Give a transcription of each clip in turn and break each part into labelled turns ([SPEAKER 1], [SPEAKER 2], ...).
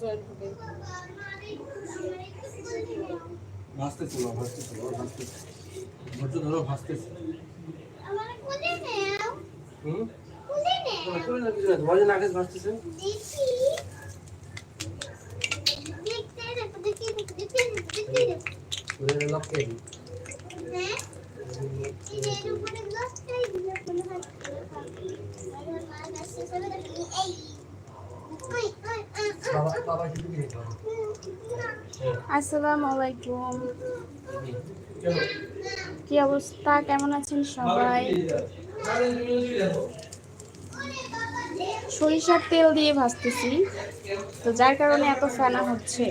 [SPEAKER 1] Join হবে
[SPEAKER 2] ভাসতেছিল ভাসতেছিল ভাসতেছে। ধৈর্য ধরো ভাসতেছে। হুম?
[SPEAKER 1] আসসালামু আলাইকুম। কি অবস্থা? কেমন আছেন সবাই? সরিষার তেল দিয়ে ভাজতেছি। তো যার কারণে এত ফেনা হচ্ছে।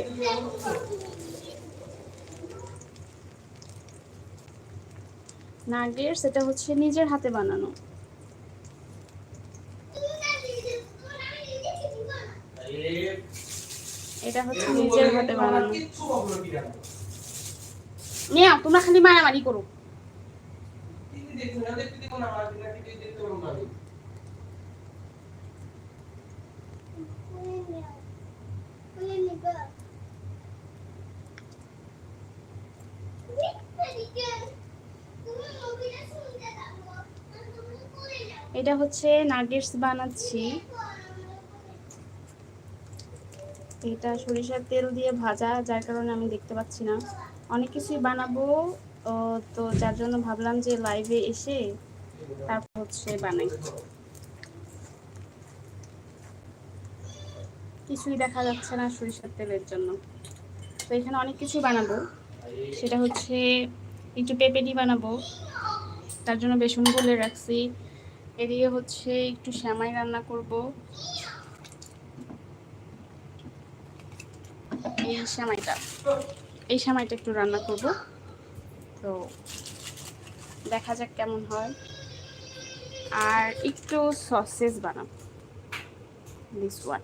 [SPEAKER 1] নাগের সেটা হচ্ছে নিজের হাতে বানানো। এটা হচ্ছে নিজের হাতে বানানো। নিয়া, তোমরা খালি মারামারি করো।
[SPEAKER 3] কোলে নিবা তুমি মুভিটা শুনতে থাকো আর তুমি কোলে যাও
[SPEAKER 1] এটা হচ্ছে নাগেটস বানাচ্ছি। এটা সরিষার তেল দিয়ে ভাজা, যার কারণে আমি দেখতে পাচ্ছি না। অনেক কিছুই বানাবো তো যার জন্য ভাবলাম যে লাইভে এসে তারপর হচ্ছে বানাই। কিছুই দেখা যাচ্ছে না সরিষার তেলের জন্য। তো এখানে অনেক কিছু বানাবো। সেটা হচ্ছে একটু পেঁপেটি বানাবো। তার জন্য বেসন গুলে রাখছি। এদিকে হচ্ছে একটু শ্যামাই রান্না করব। এই শ্যামাইটা এই শ্যামাইটা একটু রান্না করব। তো দেখা যাক কেমন হয়। আর একটু সসেস বানাবো দিস ওয়ান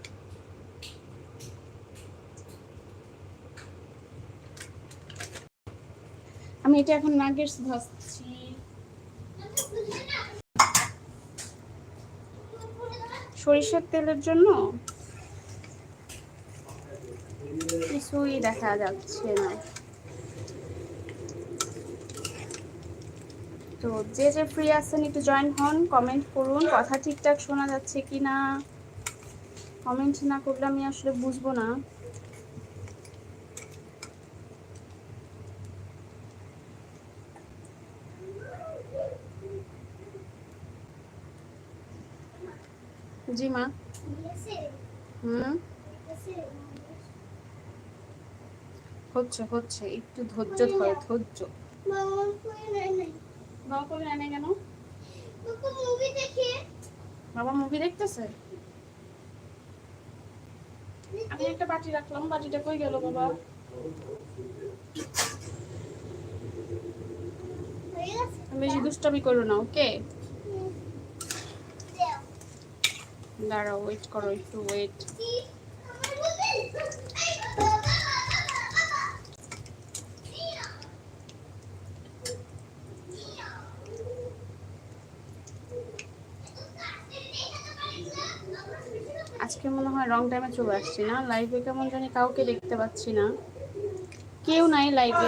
[SPEAKER 1] আমি এটা এখন নাগেটস ভাজছি সরিষার তেলের জন্য কিছুই দেখা যাচ্ছে না। তো যে যে ফ্রি আছেন, একটু জয়েন হন কমেন্ট করুন, কথা ঠিকঠাক শোনা যাচ্ছে কি না কমেন্ট না করলে আমি আসলে বুঝব না। জি মা হুম? হচ্ছে হচ্ছে একটু ধৈর্য ধরে ধৈর্য। বাবা করে আনে কেন?
[SPEAKER 3] মুভি দেখে।
[SPEAKER 1] বাবা মুভি দেখতেছে? আমি একটা বাটি রাখলাম বাটিটা কই গেল বাবা? বেশি দুষ্টামি করো না ওকে দাঁড়াও ওয়েট করো, একটু ওয়েট আজকে মনে হয় রং টাইমে চলে আসছি না? লাইভে কেমন জানি কাউকে দেখতে পাচ্ছি না। কেউ নাই লাইভে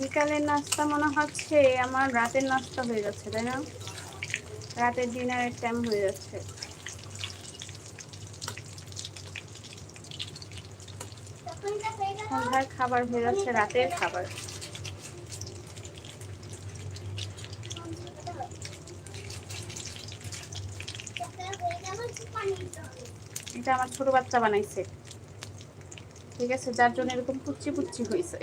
[SPEAKER 1] বিকালের নাস্তা মনে হচ্ছে, আমার রাতের নাস্তা হয়ে যাচ্ছে, তাই না? রাতের ডিনারের টাইম হয়ে যাচ্ছে। সন্ধ্যার খাবার হয়ে যাচ্ছে, রাতের খাবার। এটা আমার ছোট বাচ্চা বানাইছে। ঠিক আছে, যার জন্য এরকম পুচ্ছি পুচ্ছি হয়েছে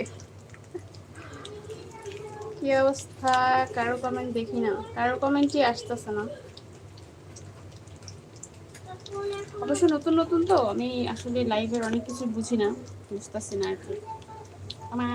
[SPEAKER 1] কি অবস্থা? কারও কমেন্ট দেখি না। কারও কমেন্টই আসতেছে না। অবশ্য নতুন নতুন তো। আমি আসলে লাইভের অনেক কিছু বুঝি না। বুঝতেছি না আর কি। আমার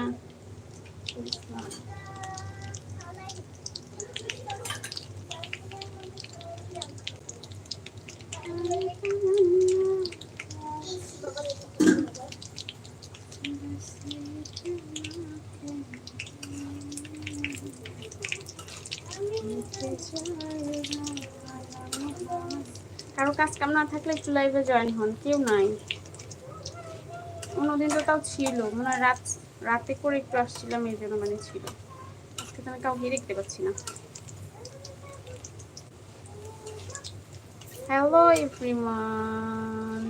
[SPEAKER 1] কাম না থাকলে একটু লাইভে জয়েন হন, কেউ নাই। অন্যদিন তো তাও ছিল, মনে হয় রাত, রাতে করে একটু আসছিলাম, এই জন্য মানে ছিল। আজকে তো আমি কাউকে দেখতে পাচ্ছি না। হ্যালো এভরিওয়ান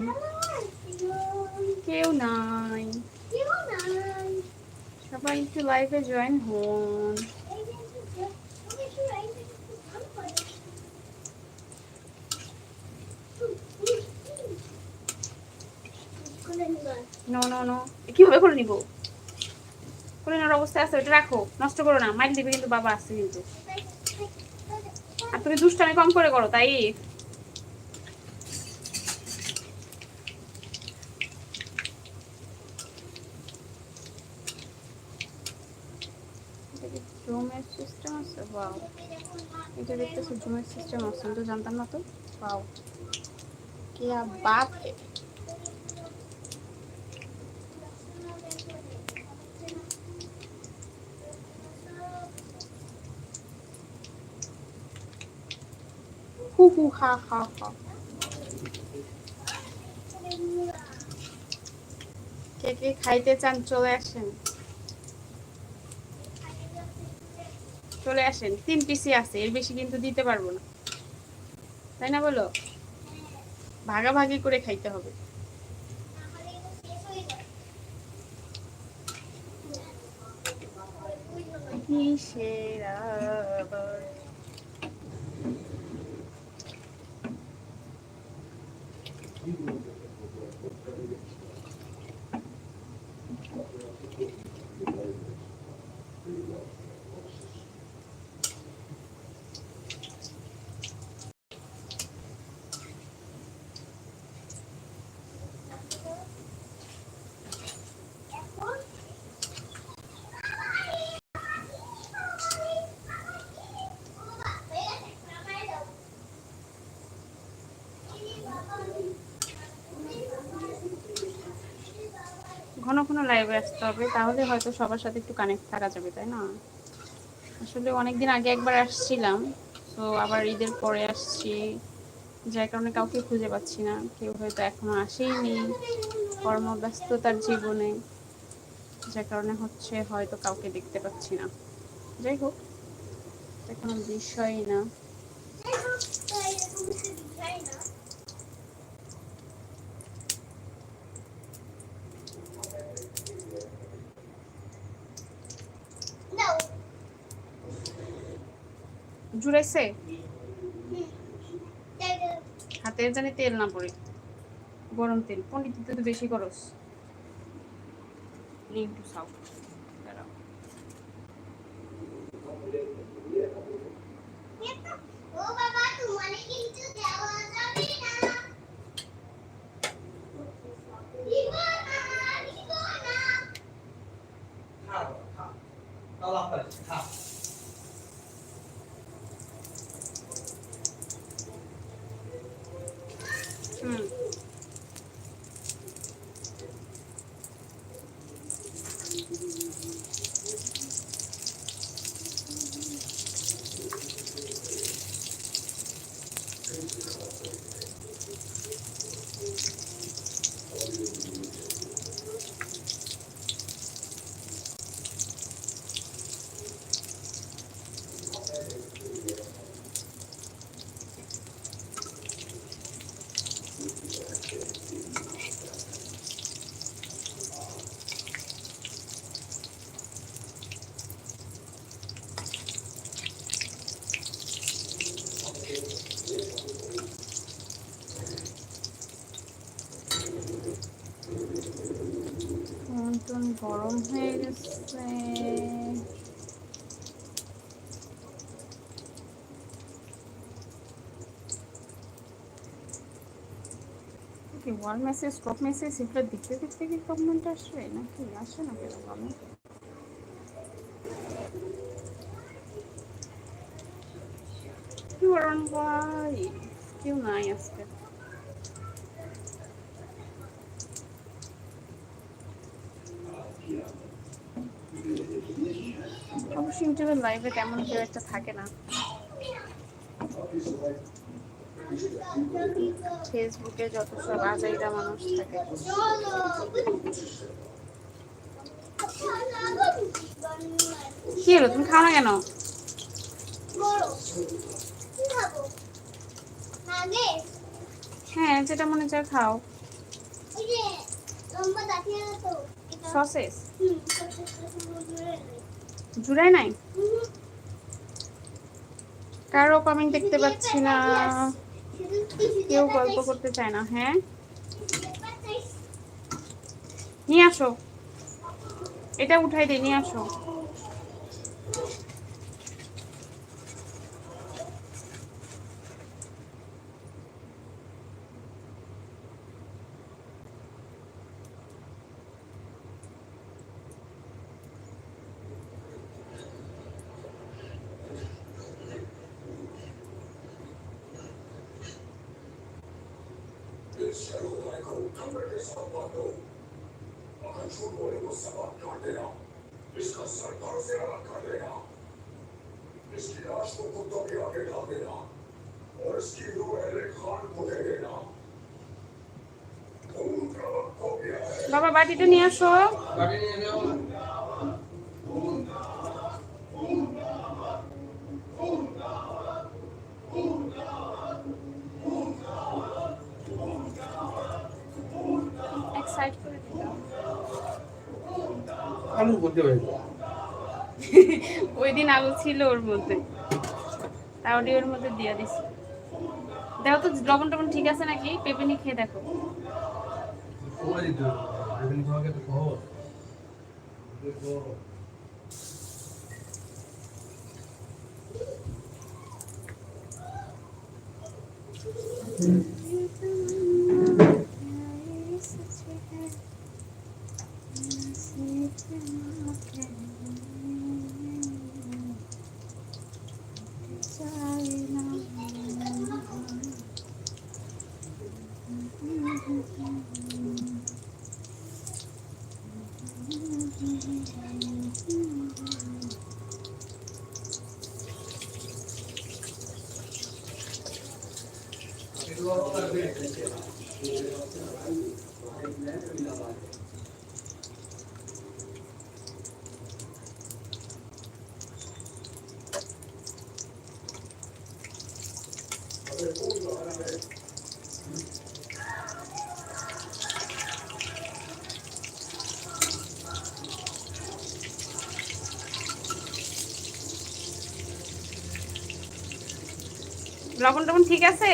[SPEAKER 1] কেউ নাই। সবাই একটু লাইভে জয়েন হন। নো নো নো কীভাবে করে নিব? করে নেওয়ার অবস্থায় আছে, ওইটা রাখো। নষ্ট করো না মাইল দিবে কিন্তু বাবা আছে কিন্তু। আর তুমি দুষ্টামি কম করে করো, তাই? জুমের সিস্টেম আছে? বাউ এটা দেখতেছি জুমের সিস্টেম আছে তো জানতাম না তো। বাউ কি বাপ কে কে খাইতে চান, চলে আসেন। চলে আসেন। তিন পিসি আছে, এর বেশি কিন্তু দিতে পারব না। তাই না বলো? ভাগাভাগি করে খাইতে হবে। কিসের ঘন লাইভে আসতে হবে, তাহলে হয়তো সবার সাথে একটু কানেক্ট থাকা যাবে, তাই না? আসলে অনেকদিন আগে একবার আসছিলাম, তো আবার ঈদের পরে আসছি, যার কারণে কাউকে খুঁজে পাচ্ছি না, কেউ হয়তো এখনও আসেইনি, কর্মব্যস্ততার জীবনে, যার কারণে হচ্ছে হয়তো কাউকে দেখতে পাচ্ছি না। যাই হোক কোনো বিষয়ই না। জুড়াইছে? হাতে জানি তেল না পড়ে। গরম তেল পন্ডিত তো বেশি খরচ। নে একটু সাউ দাঁড়াও।
[SPEAKER 3] ও বাবা তোমার কিন্তু দেওয়া যাবে না
[SPEAKER 1] হুম মন্টন গরম হয়ে গেছে কি ওয়াল মেসেজ স্টপ মেসেজ এগুলো দেখতে দেখতে কি কমেন্ট আসবে? নাকি আসে না কেন বলো কি বলেন ভাই কেউ নাই আজকে। অবশ্য ইউটিউবের লাইভে তেমন কেউ একটা থাকে না। ফেসবুকে যত সব আজাইরা মানুষ থাকে। কি হলো? তুমি খাও না কেন? হ্যাঁ যেটা মনে চায় খাও। সসেস জুড়াই নাই? কারও কমেন্ট দেখতে পাচ্ছি না। কেউ গল্প করতে চায় না হ্যাঁ? নিয়ে আসো। এটা উঠাই দে নিয়ে আসো।
[SPEAKER 4] इसकी लाश को कुत्तों के आगे डाल देना और इसकी रूह अहले खान को दे देना
[SPEAKER 1] बाबा
[SPEAKER 2] बाटी तो नहीं
[SPEAKER 1] आसो बाटी नहीं आओ
[SPEAKER 2] আলু করতে হয়েছে
[SPEAKER 1] ওই দিন আলু ছিল ওর মধ্যে। তাও দিয়ে ওর মধ্যে দিয়ে দিছি। দেখো তো লবণ টবণ ঠিক আছে নাকি? পেঁপে নিয়ে খেয়ে দেখো।
[SPEAKER 2] সময় দিতে হবে এখানে তোমাকে তো সহজ দেখো
[SPEAKER 1] লবণ টবণ ঠিক আছে?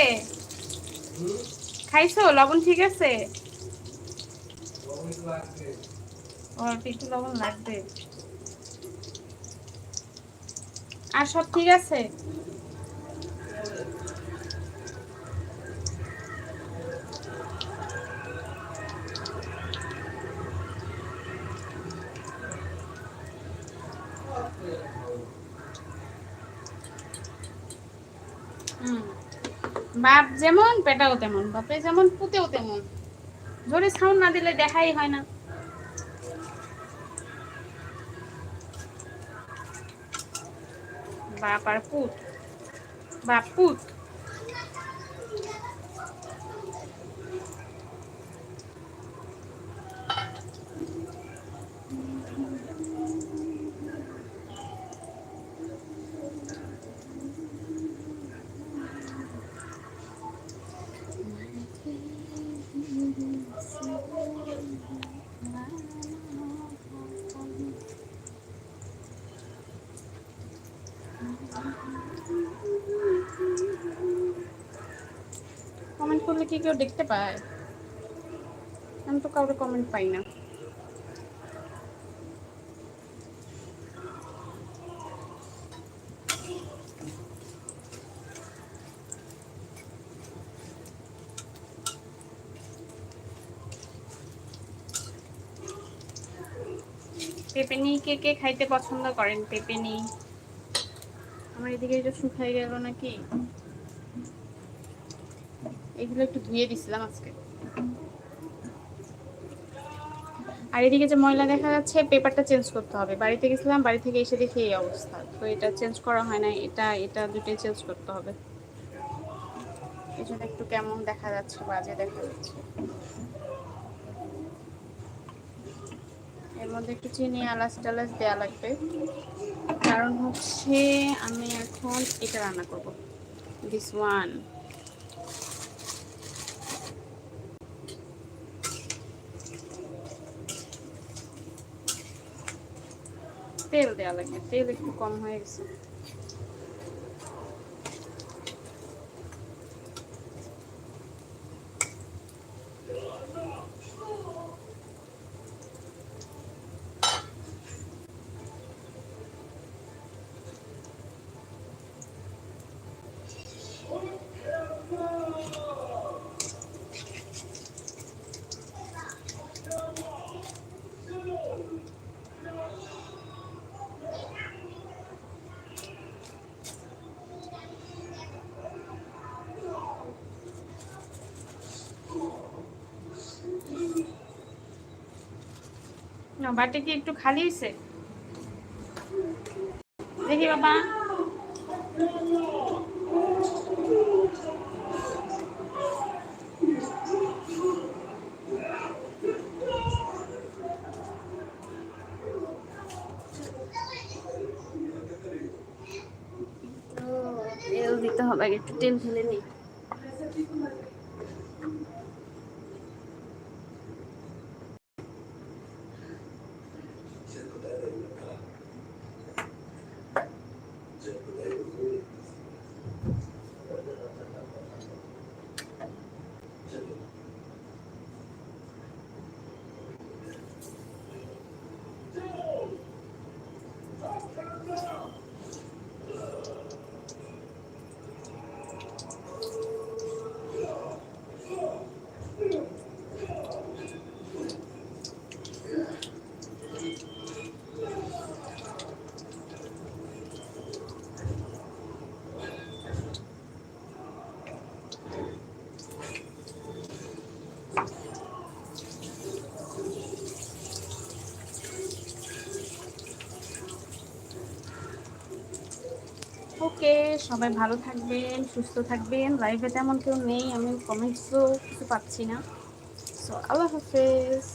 [SPEAKER 1] খাইছো? লবণ ঠিক আছে? অল্প একটু লবণ লাগবে। আর সব ঠিক আছে হুম বাপ যেমন, পেটাও তেমন, বাপে যেমন, পুতেও তেমন। জোরে সাউন্ড না দিলে দেখাই হয় না। বাপ আর পুত, বাপ পুত। কি কেউ দেখতে পায়? আমি তো কাউকে কমেন্ট পাই না। পেঁপেনি কে কে খাইতে পছন্দ করেন? পেঁপেনি। আমার এদিকে এটা শুকাই গেল নাকি? এগুলো একটু ধুয়ে দিছিলাম আজকে। আর এদিকে যে ময়লা দেখা যাচ্ছে, পেপারটা চেঞ্জ করতে হবে। বাড়িতে গেছিলাম, বাড়ি থেকে এসে দেখি এই অবস্থা। তো এটা চেঞ্জ করা হয় না এটা এটা দুটোই চেঞ্জ করতে হবে। এই জন্য একটু কেমন দেখা যাচ্ছে, বাজে দেখা যাচ্ছে। এর মধ্যে একটু চিনি আলাস টালাস দেওয়া লাগবে। কারণ হচ্ছে, আমি এখন এটা রান্না করব। দিস ওয়ান তেল দেওয়া লাগবে তেল একটু কম হয়ে গেছে বাটি কি একটু খালি হয়েছে দেখি বাবা। তেল দিতে হবে একটু তেল ঢেলে নিই ওকে সবাই ভালো থাকবেন, সুস্থ থাকবেন। লাইফে তেমন কেউ নেই, আমি কমেন্টসও কিছু পাচ্ছি না। সো আল্লাহ হাফেজ।